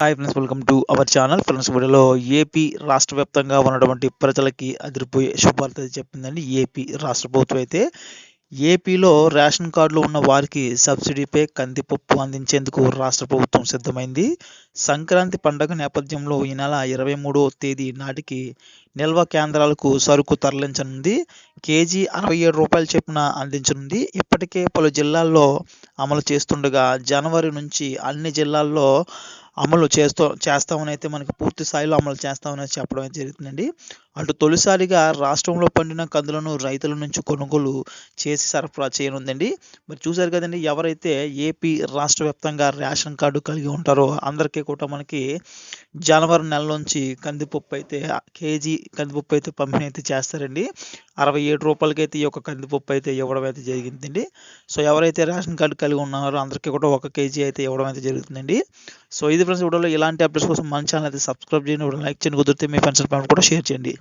Hi friends welcome to our channel friends వీడియోలో AP రాష్ట్ర వ్యాప్తంగా ఉన్నటువంటి ప్రజలకి అదిరిపోయే శుభార్త చెప్పిందండి ఏపీ రాష్ట్ర ప్రభుత్వం అయితే. ఏపీలో రేషన్ కార్డులు ఉన్న వారికి సబ్సిడీపై కందిపప్పు అందించేందుకు రాష్ట్ర ప్రభుత్వం సిద్ధమైంది. సంక్రాంతి పండుగ నేపథ్యంలో ఈ నెల ఇరవై మూడో తేదీ నాటికి నిల్వ కేంద్రాలకు సరుకు తరలించనుంది. కేజీ అరవై ఏడు రూపాయల చొప్పున అందించనుంది. ఇప్పటికే పలు జిల్లాల్లో అమలు చేస్తుండగా జనవరి నుంచి అన్ని జిల్లాల్లో అమలు చేస్తూ చేస్తామని అయితే మనకి పూర్తి స్థాయిలో అమలు చేస్తామని చెప్పడం అయితే జరుగుతుందండి. అటు తొలిసారిగా రాష్ట్రంలో పండిన కందులను రైతుల నుంచి కొనుగోలు చేసి సరఫరా చేయనుందండి. మరి చూశారు కదండి ఎవరైతే ఏపీ రాష్ట్ర వ్యాప్తంగా రేషన్ కార్డు కలిగి ఉంటారో అందరికీ కూడా మనకి జనవరి నెల నుంచి కందిపప్పు అయితే కేజీ కందిపప్పు అయితే పంపిణీ అయితే చేస్తారండి. అరవై ఏడు రూపాయలకి అయితే ఈ యొక్క కందిపప్పు అయితే ఇవ్వడం అయితే జరిగిందండి. సో ఎవరైతే రేషన్ కార్డు కలిగి ఉన్నారో అందరికీ కూడా ఒక కేజీ అయితే ఇవ్వడం అయితే జరుగుతుందండి. సో ఇది ఫ్రెండ్స్ వీడియోలో ఇలాంటి అప్డేట్స్ కోసం మన ఛానల్ అయితే సబ్స్క్రైబ్ చేయండి లైక్ చేయండి కుదిరితే మీ ఫ్రెండ్స్ కూడా షేర్ చేయండి.